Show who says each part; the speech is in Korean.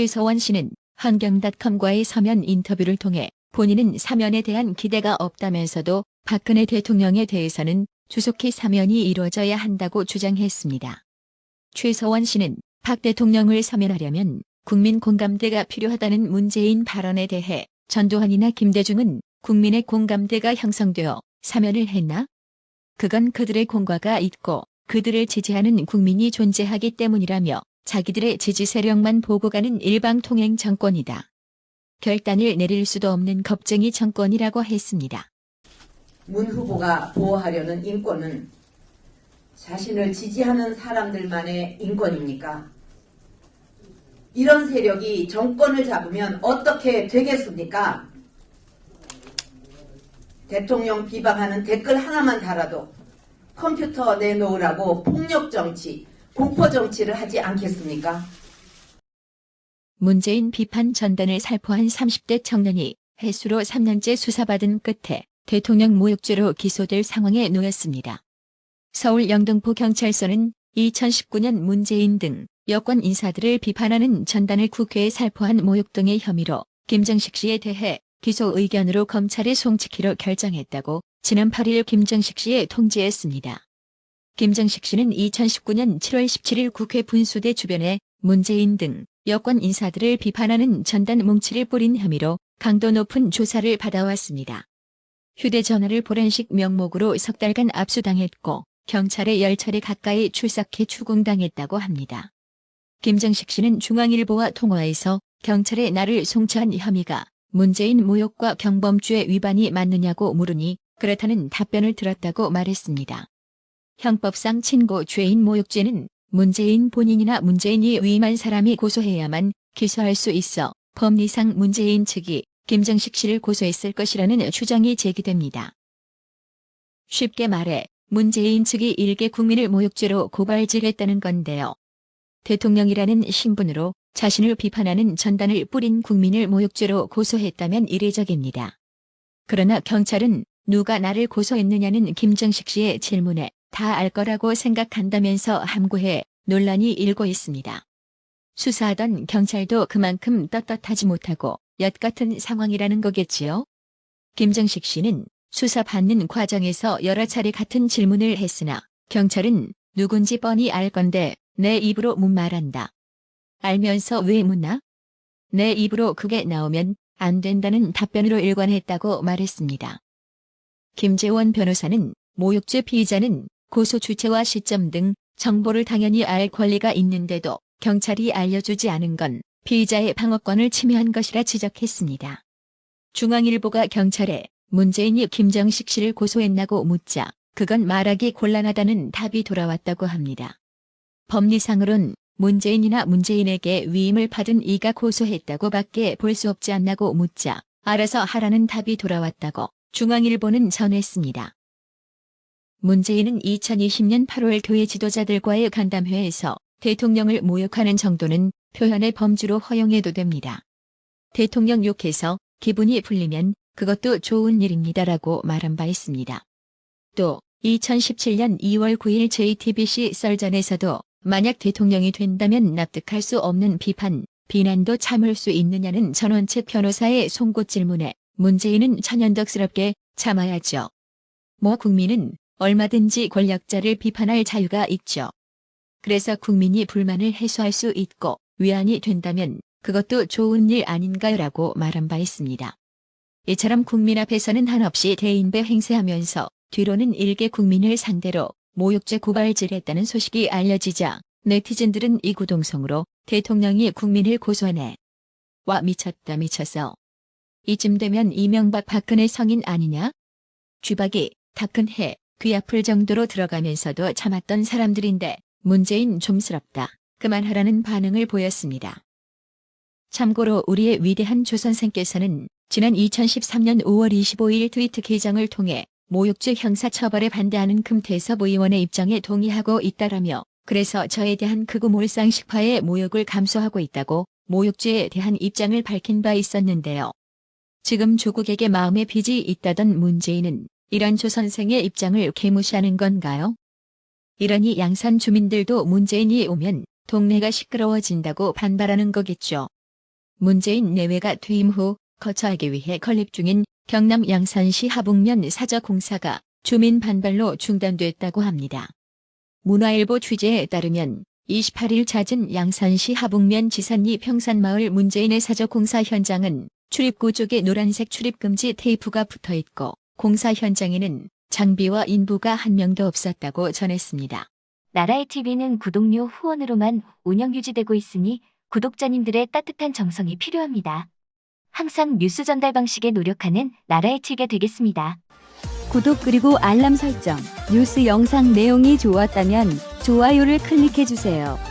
Speaker 1: 최서원 씨는 환경닷컴과의 서면 인터뷰를 통해 본인은 사면에 대한 기대가 없다면서도 박근혜 대통령에 대해서는 조속히 사면이 이루어져야 한다고 주장했습니다. 최서원 씨는 박 대통령을 사면하려면 국민 공감대가 필요하다는 문재인 발언에 대해 전두환이나 김대중은 국민의 공감대가 형성되어 사면을 했나? 그건 그들의 공과가 있고 그들을 지지하는 국민이 존재하기 때문이라며 자기들의 지지 세력만 보고 가는 일방통행 정권이다. 결단을 내릴 수도 없는 겁쟁이 정권이라고 했습니다.
Speaker 2: 문 후보가 보호하려는 인권은 자신을 지지하는 사람들만의 인권입니까? 이런 세력이 정권을 잡으면 어떻게 되겠습니까? 대통령 비방하는 댓글 하나만 달아도 컴퓨터 내놓으라고 폭력 정치, 공포 정치를 하지 않겠습니까?
Speaker 1: 문재인 비판 전단을 살포한 30대 청년이 해수로 3년째 수사받은 끝에 대통령 모욕죄로 기소될 상황에 놓였습니다. 서울 영등포 경찰서는 2019년 문재인 등 여권 인사들을 비판하는 전단을 국회에 살포한 모욕 등의 혐의로 김정식 씨에 대해 기소 의견으로 검찰에 송치키로 결정했다고 지난 8일 김정식 씨에 통지했습니다. 김정식 씨는 2019년 7월 17일 국회 분수대 주변에 문재인 등 여권 인사들을 비판하는 전단 뭉치를 뿌린 혐의로 강도 높은 조사를 받아왔습니다. 휴대전화를 포렌식 명목으로 석 달간 압수당했고 경찰에 10차례 가까이 출석해 추궁당했다고 합니다. 김정식 씨는 중앙일보와 통화에서 경찰에 나를 송치한 혐의가 문재인 모욕과 경범죄 위반이 맞느냐고 물으니 그렇다는 답변을 들었다고 말했습니다. 형법상 친고 죄인 모욕죄는 문재인 본인이나 문재인이 위임한 사람이 고소해야만 기소할 수 있어 법리상 문재인 측이 김정식 씨를 고소했을 것이라는 추정이 제기됩니다. 쉽게 말해 문재인 측이 일개 국민을 모욕죄로 고발질했다는 건데요. 대통령이라는 신분으로 자신을 비판하는 전단을 뿌린 국민을 모욕죄로 고소했다면 이례적입니다. 그러나 경찰은 누가 나를 고소했느냐는 김정식 씨의 질문에 다 알 거라고 생각한다면서 함구해 논란이 일고 있습니다. 수사하던 경찰도 그만큼 떳떳하지 못하고 엿 같은 상황이라는 거겠지요. 김정식 씨는 수사받는 과정에서 여러 차례 같은 질문을 했으나 경찰은 누군지 뻔히 알 건데 내 입으로 못 말한다. 알면서 왜 묻나? 내 입으로 그게 나오면 안 된다는 답변으로 일관했다고 말했습니다. 김재원 변호사는 모욕죄 피의자는 고소 주체와 시점 등 정보를 당연히 알 권리가 있는데도 경찰이 알려주지 않은 건 피의자의 방어권을 침해한 것이라 지적했습니다. 중앙일보가 경찰에 문재인이 김정식 씨를 고소했나고 묻자 그건 말하기 곤란하다는 답이 돌아왔다고 합니다. 법리상으론 문재인이나 문재인에게 위임을 받은 이가 고소했다고 밖에 볼 수 없지 않나고 묻자 알아서 하라는 답이 돌아왔다고 중앙일보는 전했습니다. 문재인은 2020년 8월 교회 지도자들과의 간담회에서 대통령을 모욕하는 정도는 표현의 범주로 허용해도 됩니다. 대통령 욕해서 기분이 풀리면 그것도 좋은 일입니다라고 말한 바 있습니다. 또 2017년 2월 9일 JTBC 썰전에서도 만약 대통령이 된다면 납득할 수 없는 비판, 비난도 참을 수 있느냐는 전원책 변호사의 송곳 질문에 문재인은 천연덕스럽게 참아야죠. 뭐 국민은 얼마든지 권력자를 비판할 자유가 있죠. 그래서 국민이 불만을 해소할 수 있고 위안이 된다면 그것도 좋은 일 아닌가요라고 말한 바 있습니다. 이처럼 국민 앞에서는 한없이 대인배 행세하면서 뒤로는 일개 국민을 상대로 모욕죄 고발질했다는 소식이 알려지자 네티즌들은 이구동성으로 대통령이 국민을 고소하네. 와 미쳤다 미쳤어. 이쯤 되면 이명박 박근혜 성인 아니냐? 쥐박이, 다큰해, 귀 아플 정도로 들어가면서도 참았던 사람들인데 문재인 좀스럽다. 그만하라는 반응을 보였습니다. 참고로 우리의 위대한 조선생께서는 지난 2013년 5월 25일 트위트 계정을 통해 모욕죄 형사 처벌에 반대하는 금태섭 의원의 입장에 동의하고 있다라며 그래서 저에 대한 극우 몰상식파의 모욕을 감수하고 있다고 모욕죄에 대한 입장을 밝힌 바 있었는데요. 지금 조국에게 마음의 빚이 있다던 문재인은 이런 조 선생의 입장을 개무시하는 건가요? 이러니 양산 주민들도 문재인이 오면 동네가 시끄러워진다고 반발하는 거겠죠. 문재인 내외가 퇴임 후 거처하기 위해 건립 중인 경남 양산시 하북면 사저공사가 주민 반발로 중단됐다고 합니다. 문화일보 취재에 따르면 28일 잦은 양산시 하북면 지산리 평산마을 문재인의 사저공사 현장은 출입구 쪽에 노란색 출입금지 테이프가 붙어 있고 공사 현장에는 장비와 인부가 한 명도 없었다고 전했습니다.
Speaker 3: 나라의 TV는 구독료 후원으로만 운영 유지되고 있으니 구독자님들의 따뜻한 정성이 필요합니다. 항상 뉴스 전달 방식에 노력하는 나라의 TV가 되겠습니다.
Speaker 4: 구독 그리고 알람 설정, 뉴스 영상 내용이 좋았다면 좋아요를 클릭해주세요.